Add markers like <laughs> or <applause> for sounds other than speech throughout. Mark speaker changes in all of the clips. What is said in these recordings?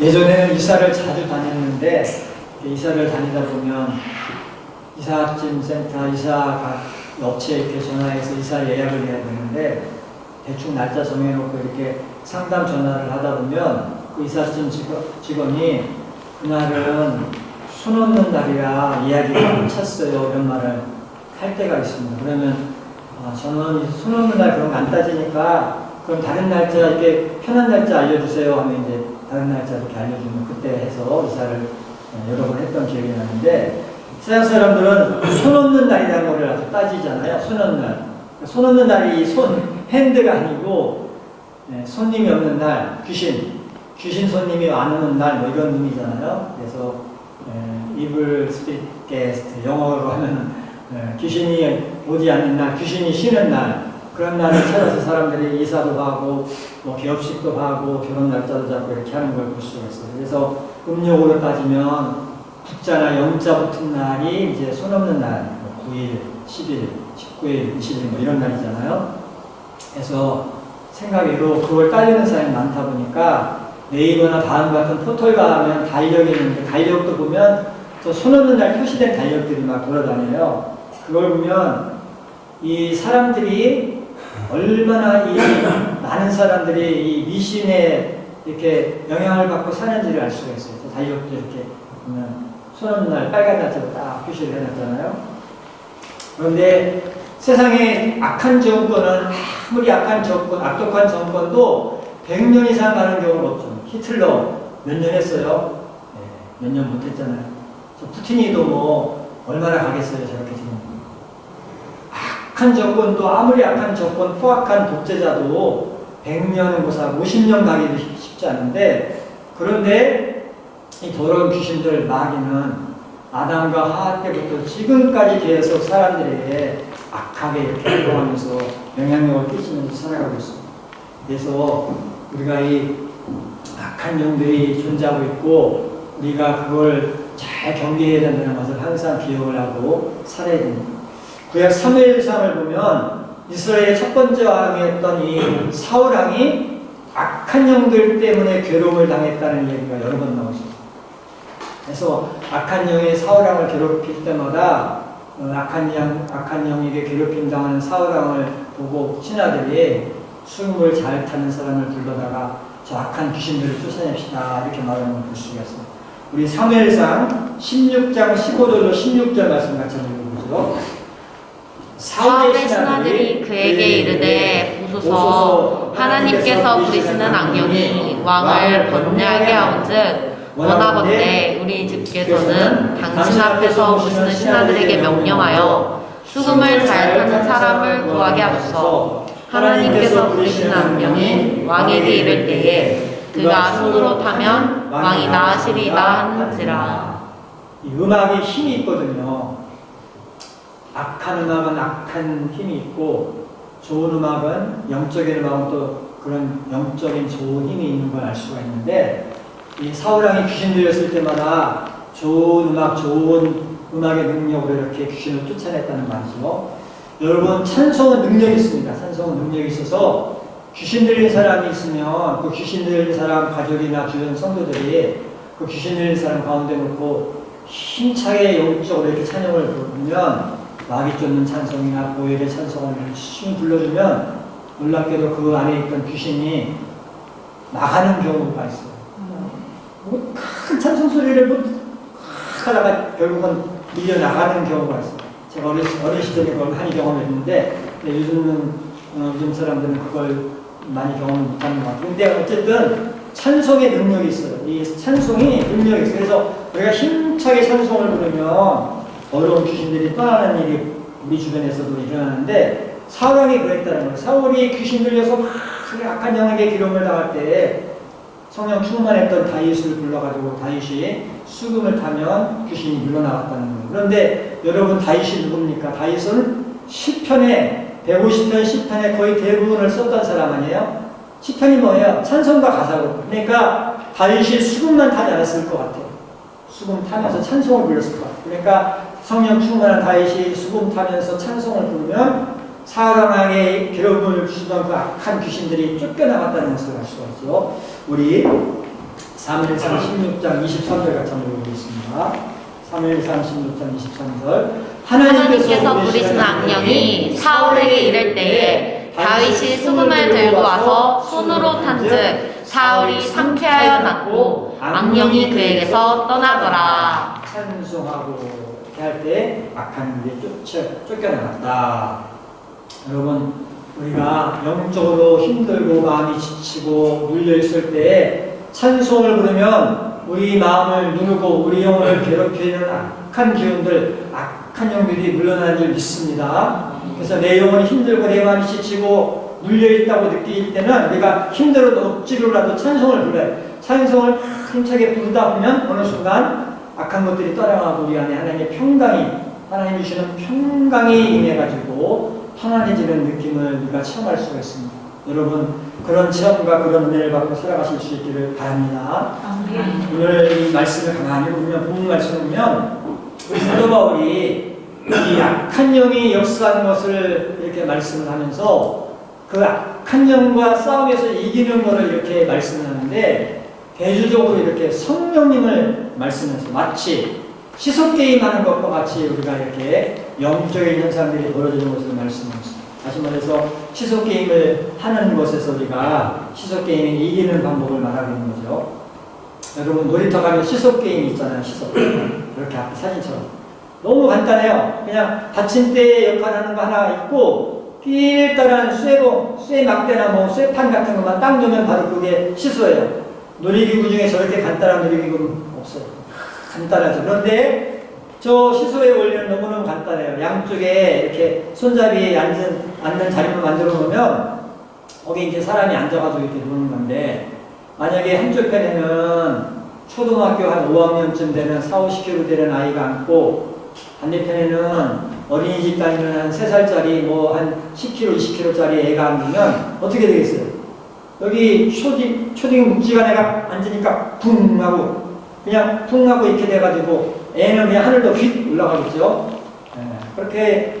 Speaker 1: 예전에는 이사를 자주 다녔는데 이사를 다니다 보면 이사짐 센터, 이사 업체 이렇게 전화해서 이사 예약을 해야 되는데 대충 날짜 정해놓고 이렇게 상담 전화를 하다 보면 그 이사짐 직원, 직원이 그날은 손 없는 날이라 예약이 꽉 찼어요 이런 말을 할 때가 있습니다. 그러면 아, 저는 손 없는 날 그런 거 안 따지니까 그럼 다른 날짜 이렇게 편한 날짜 알려주세요 하면 이제 다른 날짜 이렇게 알려주면 그때 해서 이사를 어, 여러 번 했던 기억이 나는데 서양 사람들은 손 없는 날이라는 거를 따지잖아요. 손 없는 날. 손 없는 날이 손 핸드가 아니고 네, 손님이 없는 날 귀신 귀신 손님이 안 오는 날 뭐 이런 의미잖아요. 그래서 에, 이블 스피릿 게스트 영어로 하면 에, 귀신이 오지 않는 날, 귀신이 쉬는 날 그런 날을 찾아서 사람들이 이사도 하고 뭐 개업식도 하고 결혼 날짜도 잡고 이렇게 하는 걸 볼 수가 있어요. 그래서 음력으로 따지면 국자나 영자 붙은 날이 이제 손 없는 날, 뭐 9일, 10일, 19일, 20일 뭐 이런 날이잖아요. 그래서 생각외로 그걸 따지는 사람이 많다 보니까 네이버나 다음 같은 포털 가면 달력이 있는데 달력도 보면 저손 없는 날 표시된 달력들이 막 돌아다녀요. 그걸 보면 이 사람들이 얼마나 이 많은 사람들이 이 미신에 이렇게 영향을 받고 사는지를 알 수가 있어요. 저 달력도 이렇게 보면 손 없는 날 빨간 날짜로 딱 표시를 해놨잖아요. 그런데 세상에 악한 정권은 아무리 악한 정권, 악독한 정권도 100년 이상 가는 경우는 없죠. 히틀러 몇 년 했어요? 네, 몇년 못했잖아요. 저 푸틴이도 뭐 얼마나 가겠어요, 저렇게 지금. 악한 정권도 아무리 악한 정권, 포악한 독재자도 100년은 무사 50년 가기도 쉽지 않은데 그런데 이 더러운 귀신들 마귀는 아담과 하하 때부터 지금까지 계속 사람들에게 악하게 행동하면서 영향력을 끼치면서 살아가고 있습니다. 그래서 우리가 이 악한 영들이 존재하고 있고 우리가 그걸 잘 경계해야 된다는 것을 항상 기억을 하고 살아야 됩니다. 구약 3일상을 보면 이스라엘의 첫 번째 왕이었던 이 사울 왕이 악한 영들 때문에 괴로움을 당했다는 얘기가 여러 번 나오죠. 그래서 악한 영이 사울 왕을 괴롭힐 때마다 어, 악한 영, 악한 영에게 괴롭힘 당하는 사울 왕을 보고 신하들이 술물 잘 타는 사람을 불러다가 저 악한 귀신들을 쫓아냅시다 이렇게 말하는 걸 볼 수가 있어요. 우리 3회상 16장 15절로 16절 말씀 같이 읽어보죠.
Speaker 2: 사울의 신하들이 그에게 이르되 보소서 하나님께서 부리시는 악령이 왕을 번뇌하게 하온즉 원하건대 우리 집께서는 당신 앞에서 오시는 신하들에게 명령하여 수금을 잘 타는 사람을 구하게 하소서. 하나님께서 부리시는 악령이 왕에게 이를 때에 그가 손으로 타면 왕이 나으시리다 하는지라.
Speaker 1: 이 음악이 힘이 있거든요. 악한 음악은 악한 힘이 있고 좋은 음악은 영적인 음악은 또 그런 영적인 좋은 힘이 있는 걸 알 수가 있는데 이 사울왕이 귀신 들렸을 때마다 좋은 음악, 좋은 음악의 능력으로 이렇게 귀신을 쫓아냈다는 말이죠. 여러분 찬송은 능력이 있습니다. 찬송은 능력이 있어서 귀신 들린 사람이 있으면 그 귀신 들린 사람 가족이나 주변 성도들이 그 귀신 들린 사람 가운데 놓고 힘차게 영적으로 이렇게 찬양을 부르면 마귀 쫓는 찬송이나 보혈의 찬송을 열심히 불러주면 놀랍게도 그 안에 있던 귀신이 나가는 경우가 있어요. 뭐 큰 찬송 소리를 뭐 하다가 결국은 밀려 나가는 경우가 있어요. 제가 어린, 어린 시절에 그걸 많이 경험했는데 요즘은 어, 요즘 사람들은 그걸 많이 경험 못하는 것 같아요. 근데 어쨌든 찬송의 능력이 있어요. 이 찬송이 능력이 있어요. 그래서 우리가 힘차게 찬송을 부르면 어려운 귀신들이 떠나는 일이 우리 주변에서도 일어나는데 사울이 그랬다는 거예요. 사울이 귀신 들려서 막 악한 영에게 기름을 당할 때 성령 충만했던 다윗을 불러가지고 다윗이 수금을 타면 귀신이 물러나갔다는 거예요. 그런데 여러분 다윗이 누굽니까? 다윗은 시편에 150편 시편에 거의 대부분을 썼던 사람 아니에요? 시편이 뭐예요? 찬송과 가사고. 그러니까 다윗이 수금만 타지 않았을 것 같아요. 수금 타면서 찬송을 불렀을 것 같아요. 그러니까 성령 충만한 다윗이 수금 타면서 찬송을 부르면 사랑하게 괴로움을 주던 그 악한 귀신들이 쫓겨나갔다는 것을 알 수가 있죠. 우리 3일상 16장 23절 같이 한번 보겠습니다. 3일상 16장 23절
Speaker 2: 하나님께서 부리시는 악령이 사울에게 이를 때에 다윗이 수금을 들고 와서 손으로 탄즉 사울이 상쾌하여 낫고 악령이 그에게서 떠나더라.
Speaker 1: 찬송하고 할 때 악한 일이 쫓아, 쫓겨나갔다. 여러분 우리가 영적으로 힘들고 마음이 지치고 눌려있을 때 찬송을 부르면 우리 마음을 누르고 우리 영혼을 괴롭히는 악한 기운들 악한 영들이 물러나는 줄 믿습니다. 그래서 내 영혼이 힘들고 내 마음이 지치고 눌려있다고 느낄 때는 우리가 힘들어도 억지로라도 찬송을 불러요. 찬송을 힘차게 부르다 보면 어느 순간 악한 것들이 떠나가고 우리 안에 하나님의 평강이 하나님 주시는 평강이 임해가지고 편안해지는 느낌을 우리가 체험할 수가 있습니다. 여러분 그런 체험과 그런 은혜를 받고 살아가실 수 있기를 바랍니다. 오늘 이 말씀을 가만히 보면 본문 말씀을 보면 우리 사도 바울이 이 악한 영이 역사하는 것을 이렇게 말씀을 하면서 그 악한 영과 싸움에서 이기는 것을 이렇게 말씀을 하는데 대주적으로 이렇게 성령님을 말씀해서 마치 시속 게임 하는 것과 같이 우리가 이렇게 영적인 현상들이 벌어지는 것을 말씀하셨습니다. 다시 말해서 시속 게임을 하는 것에서 우리가 시속 게임에 이기는 방법을 말하고 있는 거죠. 여러분 놀이터 가면 시속 게임 있잖아요. 시속 게임. 이렇게 앞에 사진처럼. 너무 간단해요. 그냥 받침대 역할 하는 거 하나 있고 삘따란 쇠공, 쇠막대나 뭐 쇠판 같은 것만 딱 놓으면 바로 그게 시소예요. 놀이기구 중에 저렇게 간단한 놀이기구는 없어요. 간단하죠. 그런데 저 시소의 원리는 너무너무 간단해요. 양쪽에 이렇게 손잡이에 앉은, 앉는 자리만 만들어 놓으면 거기 이제 사람이 앉아가지고 이렇게 노는 건데 만약에 한쪽 편에는 초등학교 한 5학년쯤 되는 4, 50kg 되는 아이가 앉고 반대편에는 어린이집 다니는 한 3살짜리 뭐 한 10kg, 20kg짜리 애가 앉으면 어떻게 되겠어요? 여기 초딩, 초딩 묵직한 애가 앉으니까 붕 하고 그냥 붕 하고 이렇게 돼가지고 애는 그냥 하늘도 휙 올라가겠죠? 예, 그렇게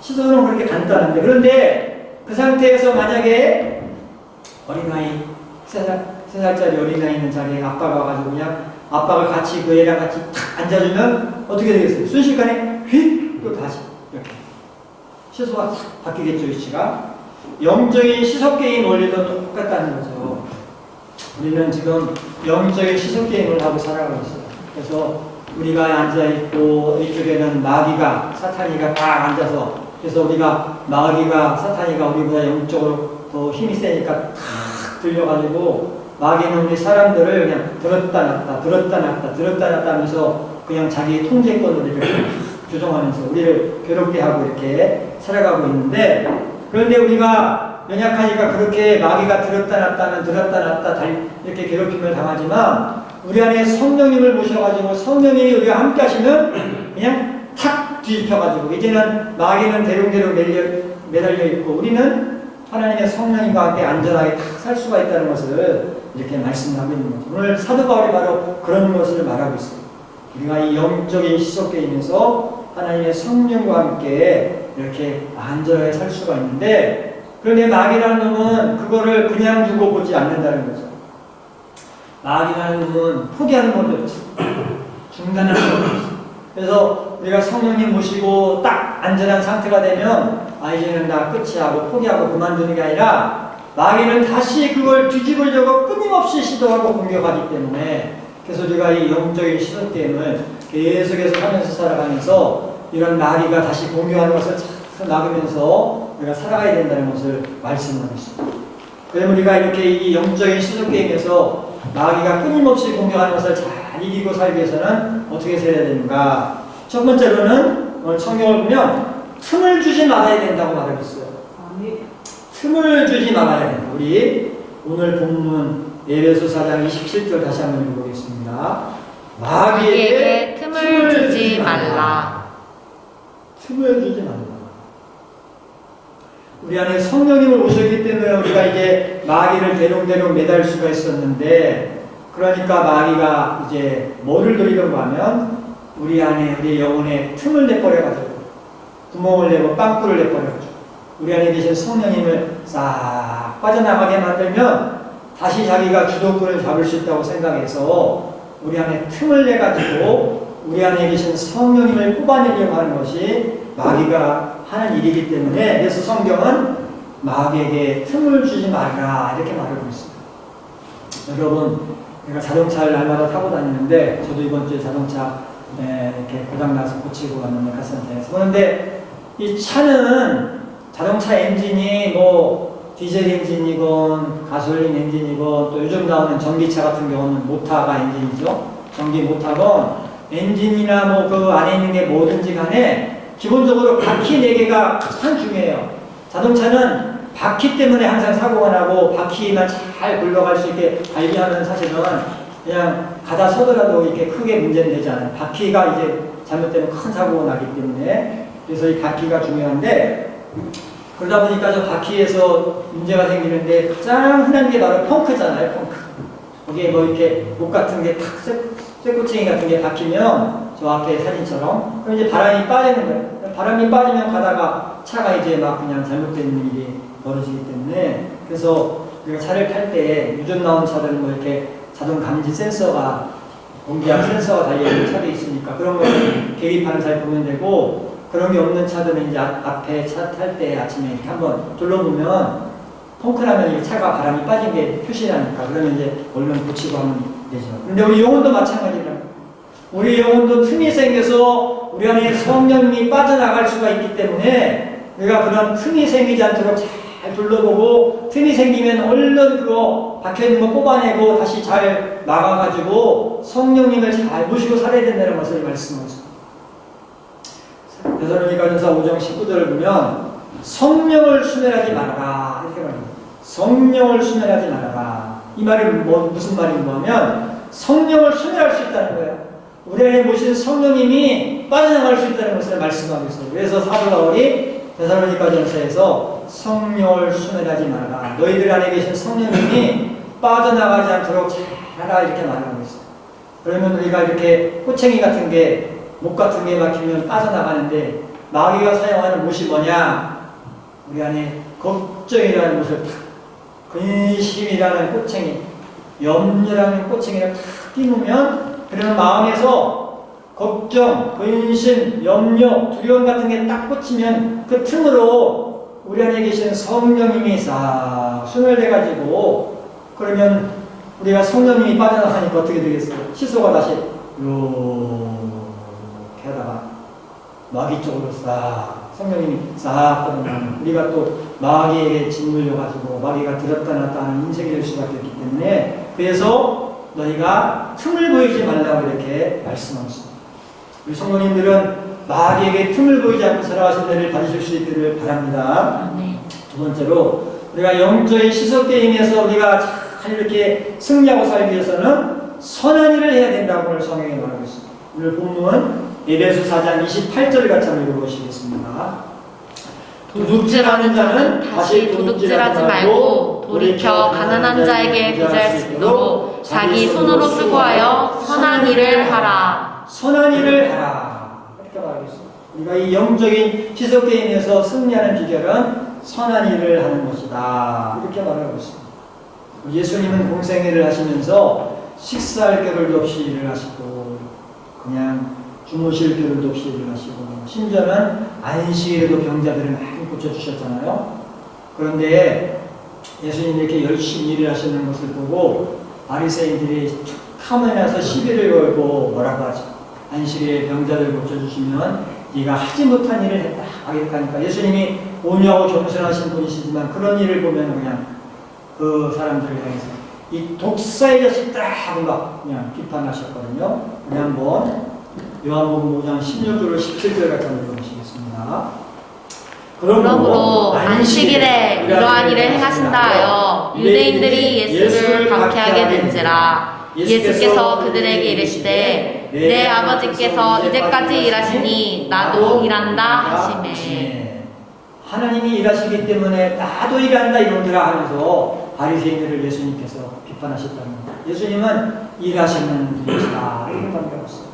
Speaker 1: 시선은 그렇게 간단한데 그런데 그 상태에서 만약에 어린아이 세 살, 세 살짜리 어린아이 있는 자리에 아빠가 와가지고 그냥 아빠가 같이 그 애랑 같이 탁 앉아주면 어떻게 되겠어요? 순식간에 휙 또 다시 이렇게 시소가 싹 바뀌겠죠 위치가 영적인 시속 게임 원리도 똑같다는 거죠. 우리는 지금 영적인 게임을 하고 살아가고 있어요. 그래서 우리가 앉아 있고 이쪽에는 마귀가 사탄이가 딱 앉아서 그래서 우리가 마귀가 사탄이가 우리보다 영적으로 더 힘이 세니까 탁 들려가지고 마귀는 우리 사람들을 그냥 들었다 놨다 들었다 놨다 들었다 놨다 하면서 그냥 자기 통제권으로 이렇게 <clears throat> 조정하면서 우리를 괴롭게 하고 이렇게 살아가고 있는데 그런데 우리가 연약하니까 그렇게 마귀가 들었다 놨다 는 들었다 놨다 달- 이렇게 괴롭힘을 당하지만 우리 안에 성령님을 모셔가지고 성령님이 우리가 함께 하시면 그냥 탁 뒤집혀가지고 이제는 마귀는 대롱대롱 매달려, 매달려 있고 우리는 하나님의 성령님과 함께 안전하게 탁 살 수가 있다는 것을 이렇게 말씀하고 있는 거죠. 오늘 사도 바울이 바로 그런 것을 말하고 있어요. 우리가 이 영적인 시속게임에서 하나님의 성령과 함께 이렇게 안전하게 살 수가 있는데 그런데 마귀라는 놈은 그거를 그냥 두고 보지 않는다는 거죠. 마귀라는 놈은 포기하는 법이 없지. <clears throat> 중단하는 법이 없지. 그래서 우리가 성령님 모시고 딱 안전한 상태가 되면 아 이제는 나 끝이야 하고 포기하고 그만두는 게 아니라 마귀는 다시 그걸 뒤집으려고 끊임없이 시도하고 공격하기 때문에 그래서 우리가 이 영적인 시선 게임을 계속해서 하면서 살아가면서 이런 마귀가 다시 공격하는 것을 잘 막으면서 우리가 살아가야 된다는 것을 말씀하고 있습니다. 그럼 우리가 이렇게 이 영적인 시선 게임에서 마귀가 끊임없이 공격하는 것을 잘 이기고 살기 위해서는 어떻게 해야 되는가? 첫 번째로는 오늘 성경을 보면 틈을 주지 말아야 된다고 말하고 있어요. 틈을 주지 말아야 된다. 우리 오늘 본문 예배소 4장 27절 다시 한번 읽어보겠습니다.
Speaker 2: 마귀에게 틈을 주지 말라.
Speaker 1: 주지 말라. 우리 안에 성령님을 오셨기 때문에 우리가 이제 마귀를 대롱대롱 매달 수가 있었는데 그러니까 마귀가 이제 뭐를 노리려고 하면 우리 안에 우리 영혼에 틈을 내버려가지고 구멍을 내고 빵꾸를 내버려가지고 우리 안에 계신 성령님을 싹 빠져나가게 만들면 다시 자기가 주도권을 잡을 수 있다고 생각해서 우리 안에 틈을 내 가지고 우리 안에 계신 성령님을 뽑아내려고 하는 것이 마귀가 하는 일이기 때문에 그래서 성경은 마귀에게 틈을 주지 말라 이렇게 말하고 있습니다. 여러분, 내가 자동차를 날마다 타고 다니는데 저도 이번 주에 자동차 네, 이렇게 고장 나서 고치고 왔는데 카센터에서 그런데 이 차는 자동차 엔진이 뭐 디젤 엔진이건 가솔린 엔진이건 또 요즘 나오는 전기차 같은 경우는 모타가 엔진이죠. 전기 모타건 엔진이나 뭐 그 안에 있는 게 뭐든지 간에 기본적으로 바퀴 4개가 가장 중요해요. 자동차는 바퀴 때문에 항상 사고가 나고 바퀴만 잘 굴러갈 수 있게 관리하는 사실은 그냥 가다 서더라도 이렇게 크게 문제는 되지 않아요. 바퀴가 이제 잘못되면 큰 사고가 나기 때문에 그래서 이 바퀴가 중요한데 그러다 보니까 저 바퀴에서 문제가 생기는데 가장 흔한 게 바로 펑크잖아요. 펑크. 거기에 뭐 이렇게 목 같은 게 탁 쇠꼬챙이 같은 게 박히면 저 앞에 사진처럼 그럼 이제 바람이 빠지는 거예요. 바람이 빠지면 가다가 차가 이제 막 그냥 잘못된 일이 벌어지기 때문에 그래서 우리가 차를 탈 때 요즘 나온 차들은 뭐 이렇게 자동 감지 센서가 공기압 센서가 달려있는 차도 있으니까 그런 거는 계기판을 잘 보면 되고 그런 게 없는 차들은 이제 앞- 앞에 차 탈 때 아침에 이렇게 한번 둘러보면 펑크나면 이 차가 바람이 빠진 게 표시나니까 그러면 이제 얼른 고치고 하면 되죠. 근데 우리 영혼도 마찬가지라. 우리 영혼도 틈이 생겨서 우리 안에 성령님이 빠져나갈 수가 있기 때문에 우리가 그런 틈이 생기지 않도록 잘 둘러보고 틈이 생기면 얼른 그거 박혀있는 거 뽑아내고 다시 잘 막아가지고 성령님을 잘 모시고 살아야 된다는 것을 말씀하셨습니다. 데살로니가전서 5장 19절을 보면 성령을 수멸하지 말아라 이렇게 말합니다. 성령을 수멸하지 말아라. 이 말이 뭐, 무슨 말인 거냐면 성령을 수멸할 수 있다는 거예요. 우리 안에 모신 성령님이 빠져나갈 수 있다는 것을 말씀하고 있어요. 그래서 사도 바울이 데살로니가전서에서 성령을 수멸하지 말아라. 너희들 안에 계신 성령님이 빠져나가지 않도록 잘하라 이렇게 말하고 있어요. 그러면 우리가 이렇게 호챙이 같은 게 목 같은 게 막히면 빠져나가는데 마귀가 사용하는 못이 뭐냐? 우리 안에 걱정이라는 것을 탁 근심이라는 꼬챙이, 염려라는 꼬챙이를 탁 띄우면 그러면 마음에서 걱정, 근심, 염려, 두려움 같은 게 딱 꽂히면 그 틈으로 우리 안에 계신 성령님이 싹 순월돼가지고 그러면 우리가 성령님이 빠져나가니까 어떻게 되겠어요? 시소가 다시 이렇게 하다가 마귀 쪽으로 싹 성령님이 싹 빠져나가면 우리가 또 마귀에게 짓물려 가지고 마귀가 들었다 놨다 하는 인생이 될 수밖에 없기 때문에 그래서 너희가 틈을 보이지 말라고 이렇게 말씀하셨습니다. 우리 성도님들은 마귀에게 틈을 보이지 않고 살아가신 데를 받으실 수 있기를 바랍니다.
Speaker 2: 네.
Speaker 1: 두 번째로 우리가 영적인 시속 게임에서 우리가 잘 이렇게 승리하고 살기 위해서는 선한 일을 해야 된다고 오늘 성경에 말하고 있습니다. 오늘 본문은 에베소 4장 28절을 같이 한번 읽어보시겠습니다.
Speaker 2: 도둑질하는 자는 다시 도둑질하지 말고 돌이켜 가난한 자에게 빚을 수 있도록 자기 손으로 수고하여 선한 일을 하라.
Speaker 1: 선한 일을 하라. 이렇게 말하고 있습니다. 우리가 이 영적인 시속 게임에서 승리하는 비결은 선한 일을 하는 것이다. 이렇게 말하고 있습니다. 예수님은 공생애를 하시면서 식사할 겨를도 없이 일을 하시고 그냥 주무실 겨를도 없이 일을 하시고 심지어는 안식일에도 병자들을 많이 고쳐주셨잖아요. 그런데 예수님이 이렇게 열심히 일을 하시는 것을 보고 바리새인들이 탐을 나서 시비를 걸고 뭐라고 하죠. 안식일에 병자들 고쳐주시면 네가 하지 못한 일을 했다. 하니까 예수님이 온유하고 겸손하신 분이시지만 그런 일을 보면 그냥 그 사람들을 향해서 이 독사의 자식들아 하고 막 그냥 비판하셨거든요. 그냥 한번 요한복음 5장 16절로 17절 같이 한번 읽어보시겠습니다.
Speaker 2: 그러므로 안식일에 이러한 일을 행하신다 하여 유대인들이 예수를 박해하게 된지라 예수께서 그들에게 이르시되 내 아버지께서 이제까지 일하시니 나도 일한다 하시매
Speaker 1: 네. 하나님이 일하시기 때문에 나도 일한다 이놈들아 하면서 바리새인들을 예수님께서 비판하셨다는 겁니다. 예수님은 일하시는 분이시다 이렇게 말하고 있어요.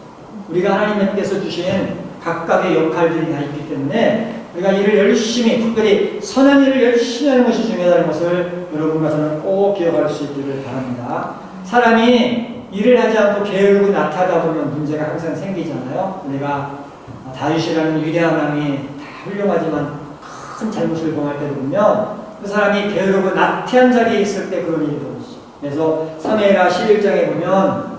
Speaker 1: 우리가 하나님께서 주신 각각의 역할들이 다 있기 때문에 우리가 일을 열심히, 특별히 선한 일을 열심히 하는 것이 중요하다는 것을 여러분과 저는 꼭 기억할 수 있기를 바랍니다. 사람이 일을 하지 않고 게으르고 나타하다 보면 문제가 항상 생기잖아요. 우리가 다윗이라는 위대한 왕이 다 훌륭하지만 큰 잘못을 범할 때도 보면 그 사람이 게으르고 나태한 자리에 있을 때 그런 일이 벌어지죠. 그래서 3회라 11장에 보면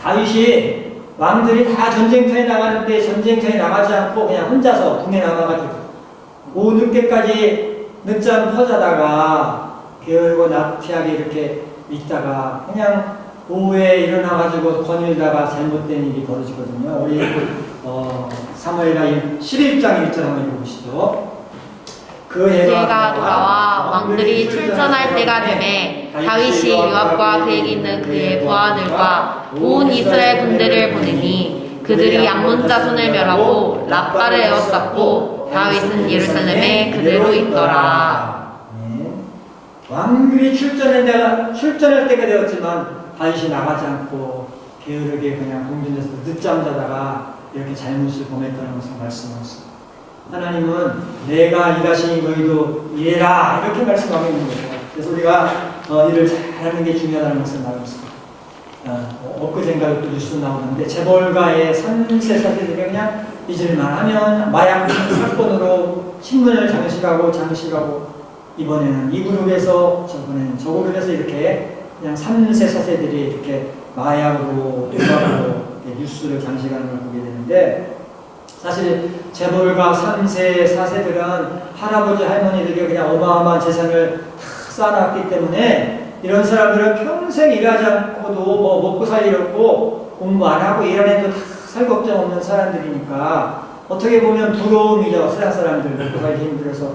Speaker 1: 다윗이 왕들이 다 전쟁터에 나가는데 전쟁터에 나가지 않고 그냥 혼자서 궁에 나가가지고 오후 늦게까지 늦잠 퍼자다가 게으르고 나태하게 이렇게 있다가 그냥 오후에 일어나가지고 거닐다가 잘못된 일이 벌어지거든요. 우리 어, 사무엘하 11장 1절 한번 읽어보시죠. 그
Speaker 2: 그가 돌아와 왕들이 출전할 때가 되매 다윗이 요압과 그에게 있는 그의 부하들과 온 이스라엘 군대를 보내니 그들이 양문 자손을 멸하고 라빠를 에워쌌고 다윗은 예루살렘에 그대로 있더라.
Speaker 1: 네. 왕들이 출전할 때가 출전할 때가 되었지만 다윗이 나가지 않고 게으르게 그냥 공중에서 늦잠 자다가 이렇게 잘못을 범했다는 것을 말씀하셨습니다. 하나님은 내가 일하시니 너희도 일해라 이렇게 말씀하고 있는 거예요. 그래서 우리가 어, 일을 잘하는 게 중요하다는 것을 말했습니다. 어, 엊그젠가 또 뉴스 나오는데 재벌가의 3세 사들이 그냥 잊을만 하면 마약 <laughs> 사건으로 신문을 장식하고 장식하고 이번에는 이 그룹에서 저번에는 저 그룹에서 이렇게 그냥 3세 사세들이 이렇게 마약으로 도박으로 뉴스를 장식하는 걸 보게 되는데 사실 재벌가 3세, 4세들은 할아버지, 할머니들이 그냥 어마어마한 재산을 다 쌓아놨기 때문에 이런 사람들은 평생 일하지 않고도 뭐 먹고 살기 어렵고 공부 안 하고 일하는 데도 다살 걱정 없는 사람들이니까 어떻게 보면 부러움이죠. 세상 사람들 먹고 살기 힘들어서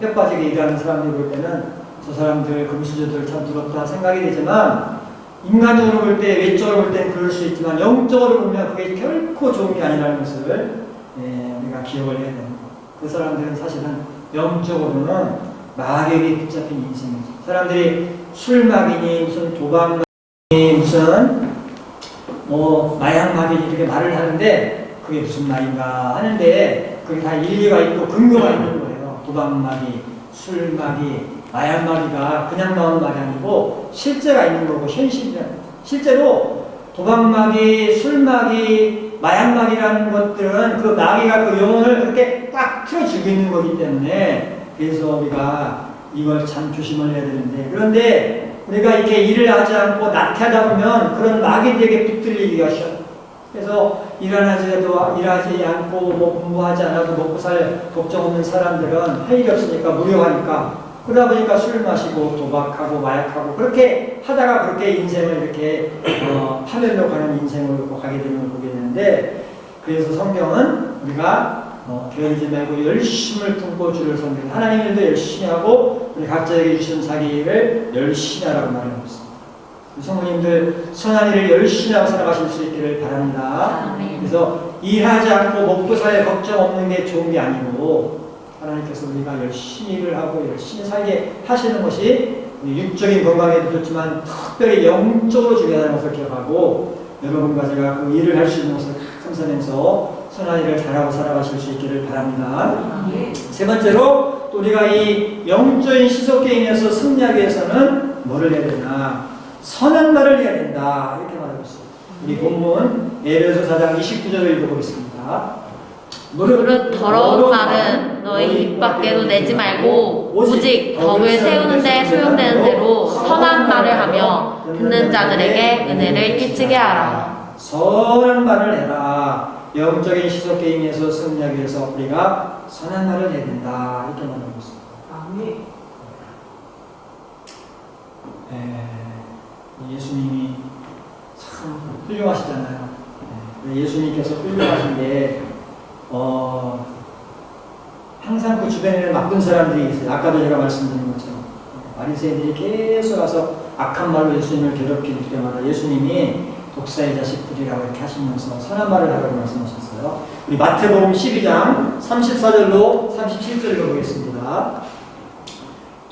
Speaker 1: 뼈 빠지게 일하는 사람들 볼 때는 저 사람들 금수저들 참 부럽다 생각이 되지만 인간적으로 볼 때, 외적으로 볼 때는 그럴 수 있지만 영적으로 보면 그게 결코 좋은 게 아니라는 것을 예, 우리가 기억을 해야 됩니다. 그 사람들은 사실은 영적으로는 마력이 붙잡힌 인생이죠. 사람들이 술마비니 무슨 도박마비니 무슨 뭐 마약마비니 이렇게 말을 하는데 그게 무슨 말인가 하는데 그게 다 일리가 있고 근거가 있는 거예요. 도박마비, 술마비, 마약마비가 그냥 나오는 말이 아니고 실제가 있는 거고 현실이라 실제로 도박마비, 술마비, 마약마비라는 것들은 그 마귀가 그 영혼을 그렇게 꽉 틀어주고 있는 거기 때문에 그래서 우리가 이걸 참 조심을 해야 되는데 그런데 우리가 이렇게 일을 하지 않고 나태하다 보면 그런 마귀들에게 붙들리기가 쉬워요. 그래서 일하지도 일하지 않고 뭐 공부하지 않아도 먹고 살 걱정 없는 사람들은 할 일이 없으니까 무료하니까 그러다 보니까 술 마시고 도박하고 마약하고 그렇게 하다가 그렇게 인생을 이렇게 어, 파멸로 가는 인생으로 가게 되는 걸 보게 되는데 그래서 성경은 우리가 어, 게으르지 말고 열심을 품고 주를 섬기는 하나님 일도 열심히 하고 우리 각자에게 주신 자기 일을 열심히 하라고 말하고 있습니다. 성모님들 선한 일을 열심히 하고 살아가실 수 있기를 바랍니다. 그래서 일하지 않고 먹고 살 걱정 없는 게 좋은 게 아니고 하나님께서 우리가 열심히 일을 하고 열심히 살게 하시는 것이 육적인 건강에도 좋지만 특별히 영적으로 중요하다는 것을 기억하고 여러분과 제가 그 일을 할 수 있는 것을 감사하면서 선한 일을 잘하고 살아가실 수 있기를 바랍니다. 세 번째로 또 우리가 이 영적인 시속 게임에서 승리하기 위해서는 뭐를 해야 되나? 선한 말을 해야 된다. 이렇게 말하고 있어요. 우리 본문 에베소 4장 29절을 읽어보겠습니다.
Speaker 2: 무릇 더러운 말은 너희 입 밖에도 내지 말고 오직 덕을 세우는 데 소용되는 대로 선한 말을 하며 듣는 자들에게 은혜를 끼치게 하라.
Speaker 1: 선한 말을 해라. 영적인 시속 게임에서 승리하기 위해서 우리가 선한 말을 해야 된다. 이렇게 말하고 있습니다. 예, 예수님이 참 훌륭하시잖아요. 예, 예수님께서 훌륭하신 게 어, 항상 그 주변에는 나쁜 사람들이 있어요. 아까도 제가 말씀드린 것처럼 바리새인들이 계속 와서 악한 말로 예수님을 괴롭힐 때마다 예수님이 독사의 자식들이라고 이렇게 하시면서 선한 말을 하라고 말씀하셨어요. 우리 마태복음 12장 34절로 37절 읽어보겠습니다.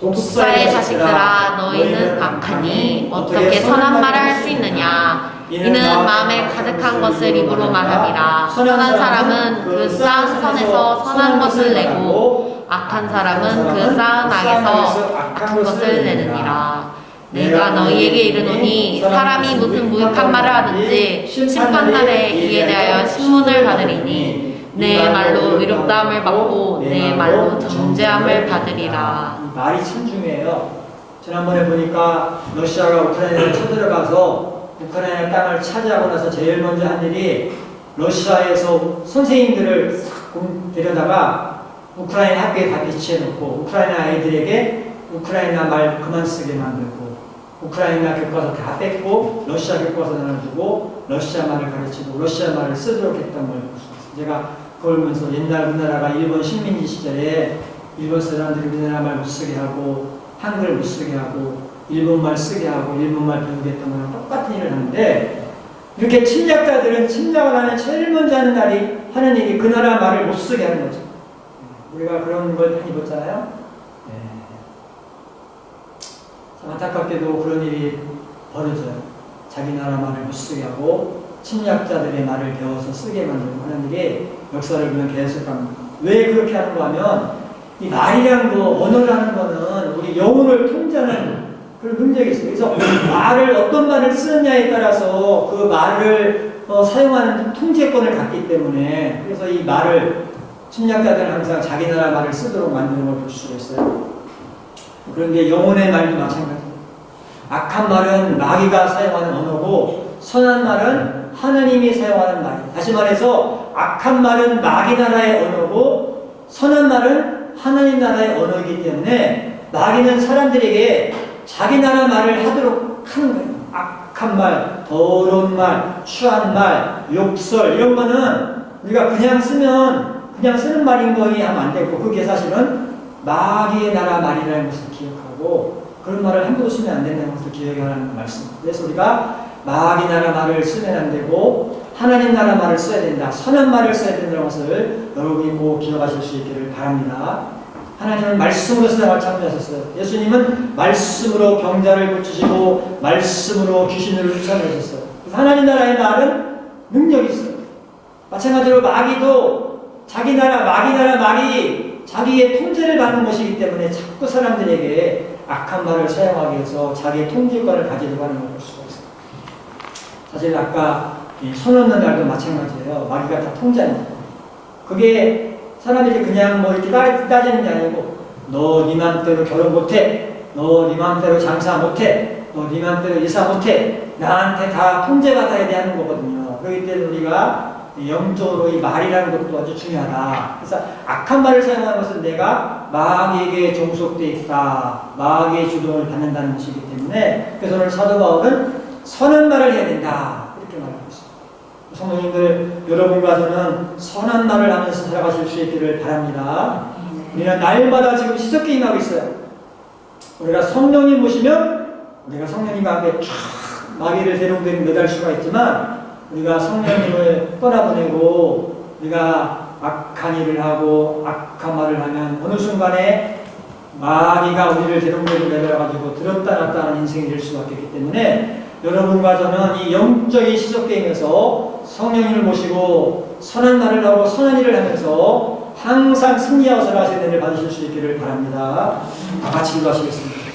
Speaker 2: 독사의 자식들아 너희는 악하니 어떻게 선한 말을 할 수 있느냐 이는 마음에 가득한 것을 입으로 말함이라 선한 사람은 그 쌓은 선에서 선한 것을 내고 악한 사람은 그 쌓은 악에서 악한 것을 내느니라. 내가 너희에게 이르노니 사람이 무슨 무익한 말을 하든지 심판날에 이에 대하여 신문을 받으리니 내 말로 의롭다함을 받고 내 말로 정죄함을 받으리라.
Speaker 1: 이 말이 참 중요해요. 지난번에 보니까 러시아가 우크라이나에 쳐들어가서 우크라이나 땅을 차지하고 나서 제일 먼저 한 일이 러시아에서 선생님들을 데려다가 우크라이나 학교에 다 배치해놓고 우크라이나 아이들에게 우크라이나 말 그만 쓰게 만들고 우크라이나 교과서 다 뺐고 러시아 교과서 나눠주고 러시아 말을 가르치고 러시아 말을 쓰도록 했던 있어요. 제가 그걸 보면서 옛날 우리나라가 일본 식민지 시절에 일본 사람들이 우리나라 말 못 쓰게 하고 한글 못 쓰게 하고 일본말 쓰게 하고 일본말 배우게 했던 거랑 똑같은 일을 하는데 이렇게 침략자들은 침략을 하는 제일 먼저 하는 날이 하는 일이 그 나라 말을 못 쓰게 하는 거죠. 우리가 그런 걸 많이 봤잖아요. 네. 참 안타깝게도 그런 일이 벌어져요. 자기 나라 말을 못 쓰게 하고 침략자들의 말을 배워서 쓰게 만들고 하는 일이 역사를 보면 계속 갑니다. 왜 그렇게 하는가 하면 이 말이라는 거, 언어라는 거는 우리 영혼을 통제하는 그런 능력이 있어요. 그래서 말을 어떤 말을 쓰느냐에 따라서 그 말을 어, 사용하는 통제권을 갖기 때문에 그래서 이 말을 침략자들은 항상 자기 나라 말을 쓰도록 만드는 걸 볼 수가 있어요. 그런데 영혼의 말도 마찬가지예요. 악한 말은 마귀가 사용하는 언어고 선한 말은 하나님이 사용하는 말이에요. 다시 말해서 악한 말은 마귀 나라의 언어고 선한 말은 하나님 나라의 언어이기 때문에 마귀는 사람들에게 자기 나라 말을 하도록 하는 거예요. 악한 말, 더러운 말, 추한 말, 욕설 이런 거는 우리가 그냥 쓰면 그냥 쓰는 말인 거니 하면 안 되고 그게 사실은 마귀의 나라 말이라는 것을 기억하고 그런 말을 함부로 쓰면 안 된다는 것을 기억하라는 말씀. 그래서 우리가 마귀 나라 말을 쓰면 안 되고 하나님 나라 말을 써야 된다. 선한 말을 써야 된다는 것을 여러분이 꼭 기억하실 수 있기를 바랍니다. 하나님은 말씀으로 세상을 창조하셨어요. 예수님은 말씀으로 병자를 고치시고 말씀으로 귀신을 쫓아내셨어요. 하나님 나라의 말은 능력이 있어요. 마찬가지로 마귀도 자기 나라, 마귀 나라 말이 자기의 통제를 받는 것이기 때문에 자꾸 사람들에게 악한 말을 사용하기 위해서 자기의 통제권을 가지려고 하는 걸볼 수가 있어요. 사실 아까 이손 얻는 날도 마찬가지예요. 마귀가 다 거예요. 그게 사람들이 그냥 뭐 이렇게 따- 따지는 게 아니고 너네 맘대로 결혼 못해. 너네 맘대로 장사 못해. 너네 맘대로 이사 못해. 나한테 다 통제받아야 돼 하는 거거든요. 그렇기 때문에 우리가 영적으로 이 말이라는 것도 아주 중요하다. 그래서 악한 말을 사용하는 것은 내가 마귀에게 종속돼 있다. 마귀의 주동을 받는다는 것이기 때문에 그래서 오늘 사도 바울은 선한 말을 해야 된다. 이렇게 말하고 있습니다. 성도님들 여러분과 저는 선한 말을 하면서 살아가실 수 있기를 바랍니다. 우리는 날마다 지금 시석게 임하고 있어요. 우리가 성령님 모시면 우리가 성령님과 함께 쫙 마귀를 대롱대롱 매달 수가 있지만 우리가 성령님을 떠나보내고 우리가 악한 일을 하고 악한 말을 하면 어느 순간에 마귀가 우리를 대롱대롱 매달아가지고 들었다 놨다 하는 인생이 될 수밖에 없기 때문에 여러분과 저는 이 영적인 시속게임에서 성령님을 모시고 선한 말을 하고 선한 일을 하면서 항상 승리하고 살아가시는 은혜를 받으실 수 있기를 바랍니다. 다 같이 기도하시겠습니다.